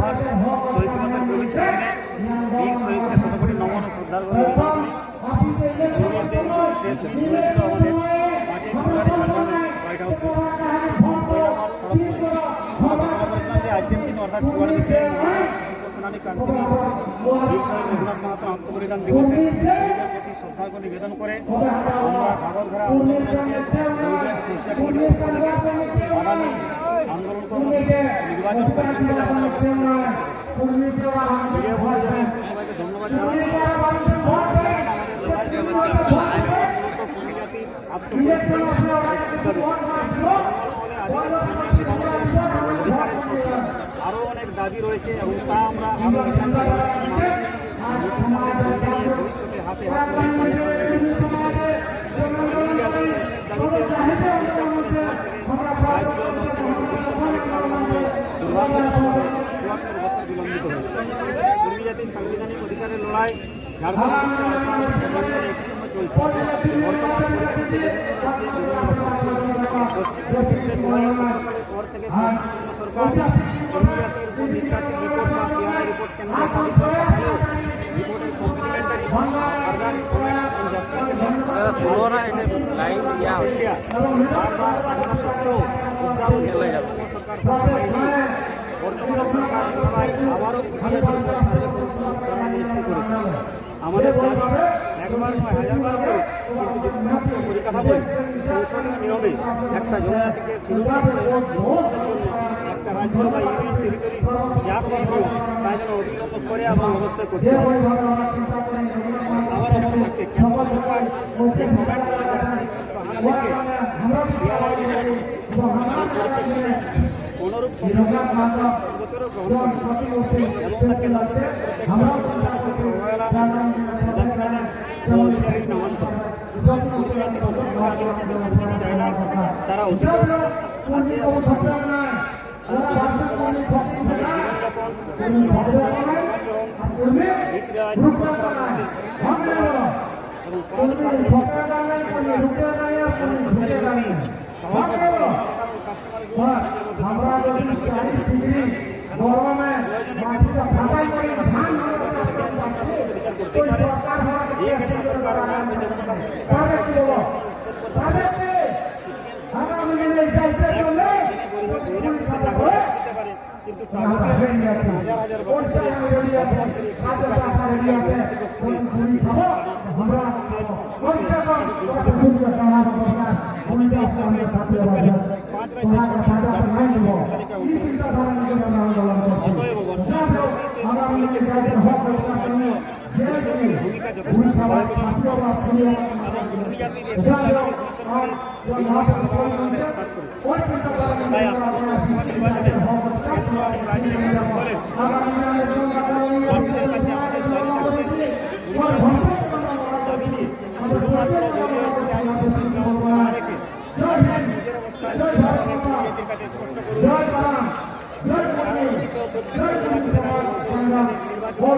মহান শহীদ দিবসের পবিত্র দিনে বীর শহীদকে শতকোটি নমন শ্রদ্ধার করে নিবেদন করি আমাদের পাঁচই ফেব্রুয়ারি হোয়াইট হাউসে। পয়লা মার্চ করেছিলাম যে আজকের দিন অর্থাৎ সেনানী ক্রান্তিবীর বীর শহীদ রঘুনাথ মাহাতার দিবসে শহীদের প্রতি শ্রদ্ধার্ঘ নিবেদন করে। আমরা ঘাগরঘেরা আন্দোলন মঞ্চের দৌদিয়া আগামী নির্বাচন আমাদের সবাইকে ধন্যবাদ জানাচ্ছি। আমাদের লড়াই সমাজের মূলত কুড়ি জাতির নিশ্চিত আদিবাসী জনজাতি মানুষের অধিকারের প্রশ্ন আরও অনেক দাবি রয়েছে এবং তা আমরা আরও মানুষ ভবিষ্যতে হাতে হাত মিলিয়ে পালন করবে। দাবিতে উনিশশো পঞ্চাশ সালের পর থেকে রাজ্য এবং কেন্দ্র দুই সরকারের কারাবরণে দুর্ভাগ্যজনকভাবে চুয়াত্তর বছর বিলম্বিত হয়েছে কুর্মী জাতির সাংবিধানিক অধিকারের উড়িষ্যা আসাম একই সময় চলছে। বর্তমান পরিস্থিতি পশ্চিমবঙ্গ দু হাজার সতেরো সালের পর থেকে পশ্চিমবঙ্গ সরকার কর্মী জাতির উপর রিপোর্ট বা সিআরআই রিপোর্ট কেন্দ্র একাধিকবার পাঠালেও রিপোর্টের কমপ্লিমেন্টারি ফার্দার ইন্ডিয়া বারবার সত্ত্বেও পশ্চিমবঙ্গ সরকার তা পায়নি বর্তমান সরকার পুনরায় আবারও সার্ভে করার করেছে। আমাদের দাবি একবার নয়, হাজারবার করুক, কিন্তু যুক্তরাষ্ট্রের পরিকাঠামোয় সংসদীয় নিয়মে একটা জনজাতিকে শিরোনাস্ত এবং অংশীদার জন্য একটা রাজ্য বা ইউনিয়ন টেরিটরি যা করণীয় তা যেন অবিলম্ব করে এবং অবশ্যই করতে হবে। আবার অপরপক্ষে কেন্দ্র সরকার যে অনুরূপ সংশোধন পদক্ষেপ গ্রহণ করবে এবং তা কেন্দ্র সরকার প্রতি অবহেলা উদাসীনতা ও অবিচারের নামান্তর জাতির অপূর্ণ আদিবাসীদের মধ্যে চায় না তারা অতীত আছে এবং থাকবে। আর বিধান প্রমাণ তাদের জীবনযাপন আচরণ রীতিরাজ পরম্পরার মধ্যে স্পষ্ট বিদ্যমান এবং পরাধিকারের এবং সরকারি নীতি সহজভাবে কারণ কাস্টমার মধ্যে তা প্রতিষ্ঠানের বিষয়ে প্রয়োজনে কেন্দ্র সরকার বিচার করতেই পারে যে কেন্দ্র সরকার অনায়াসে জম্মু কাশ্মীর থেকে আটকে উচ্ছেদ করতে পারে দিতে পারে কিন্তু হাজার হাজার বছর ভূমিকা যথেষ্ট দাবিতে সরকারের বিধানসভা আমাদের হতাশ করেছে নির্বাচনে প্রার্থীদের কাছে আমাদের দাবি থাকছে দাবি নিয়ে শুধুমাত্র দলীয় ইস্তেহার সীমাবদ্ধ না রেখে আপনার নিজের অবস্থান জাতির কাছে স্পষ্ট করুন রাজনৈতিক ও প্রত্যেক নির্বাচনের আগে নির্বাচন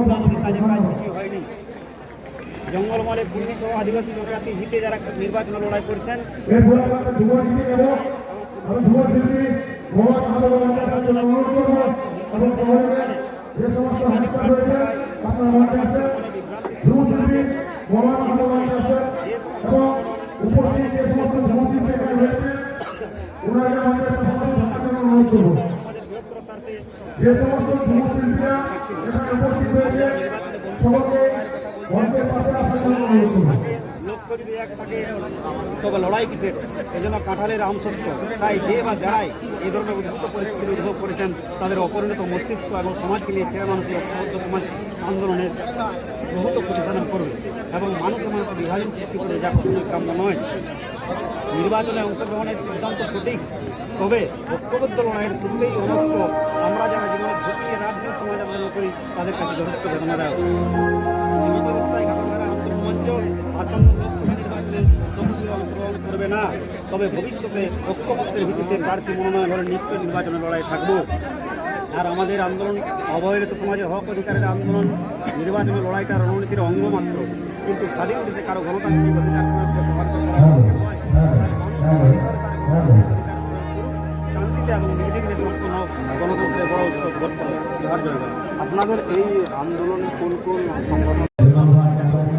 অদ্যাবধি কাজের কাজ কিছুই হয়নি। জঙ্গলমলে কুর্মী সহ আদিবাসী জনজাতির হিতে যারা নির্বাচন লড়াই করছেন সমাজের যে সমস্ত যুবশিল্পীরা এখানে উপস্থিত হয়েছে, সবাইকে মঞ্চের পাশে আসার জন্য অনুরোধ করব। তবে লড়াই কিসের? এই জন্য কাঁঠালের আম সত্য। তাই যে বা যারাই এই ধরনের উদ্ভূত পরিস্থিতির উদ্ভব করেছেন তাদের অপরিণত মস্তিষ্ক এবং সমাজকে নিয়ে ছেলে মানুষের ঐক্যবদ্ধ সমাজ আন্দোলনের বহুত প্রতিসাধন করবে। এবং মানুষে মানুষের বিভাজন সৃষ্টি করে যা কখনোই কাম্য নয়। নির্বাচনে অংশগ্রহণের সিদ্ধান্ত সঠিক, তবে ঐক্যবদ্ধ লড়াইয়ের শুরুতেই অনর্থ। আমরা যারা জীবনের ঝুঁকি নিয়ে সমাজ আন্দোলন করি, তাদের কাছে যথেষ্ট বিগত অবস্থায় মঞ্চ অংশগ্রহণ করবে না। তবে ভবিষ্যতে ঐক্যমত্যের ভিত্তিতে প্রার্থী মনোনয়ন হলে নিশ্চয়ই নির্বাচনে লড়াই থাকব। আর আমাদের আন্দোলন, অবহেলিত সমাজের হক অধিকারের আন্দোলন, নির্বাচনী লড়াইটা রণনীতির অঙ্গ মাত্র। কিন্তু স্বাধীন দেশে কারও গণতান্ত্রিক অধিকার প্রয়োগকে আপনাদের এই আন্দোলনে কোন কোন সংগঠন?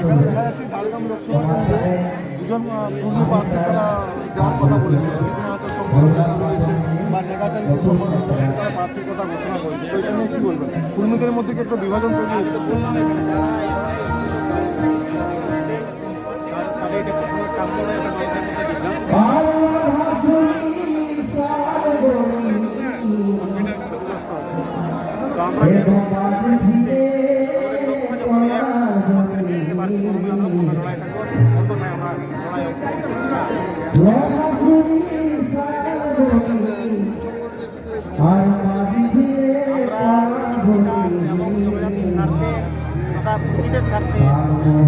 এখানে দেখা যাচ্ছে ঝাড়গ্রাম লোকসভা কেন্দ্রে দুজন পূর্ণ প্রার্থী তারা যাওয়ার কথা বলেছিল রীতিনাথ সম্মানিত রয়েছে বা নেগাচারিত সম্মানিত রয়েছে তারা প্রার্থীর কথা ঘোষণা করেছে তো এটা নিয়ে কী বলবেন কর্মীদের মধ্যে কি একটা বিভাজন তৈরি হয়েছে বললাম এখানে তার- এটা কখনো বিভ্রান্তি এবং জনজাতির স্বার্থে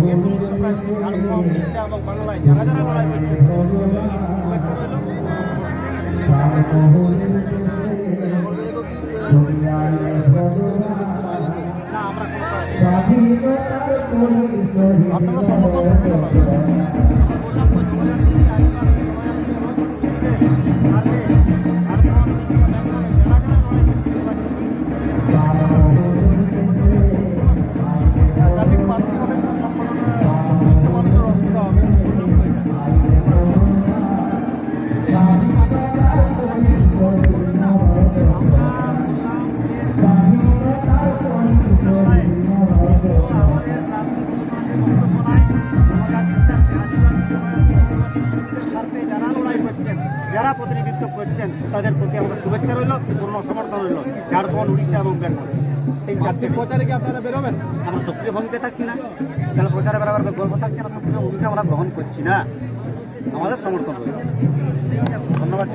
যে সমস্ত ঝাড়খণ্ড উড়িষ্যা এবং বাংলায় যারা যারা লড়াই করছে শুভেচ্ছা রইল কোনো আপনারা যারা লড়াই করছেন যারা প্রতিনিধিত্ব করছেন তাদের প্রতি আমাদের শুভেচ্ছা রইল পূর্ণ সমর্থন রইল ঝাড়খণ্ড উড়িষ্যা এবং বেঙ্গল। প্রচারে কি আপনারা বেরোবেন? আমরা সক্রিয় ভূমিকা থাকছি না। তাহলে প্রচারে বেরোবার গল্প থাকছে না সক্রিয় ভূমিকা আমরা গ্রহণ করছি না। আমাদের সমর্থন রইল। ধন্যবাদ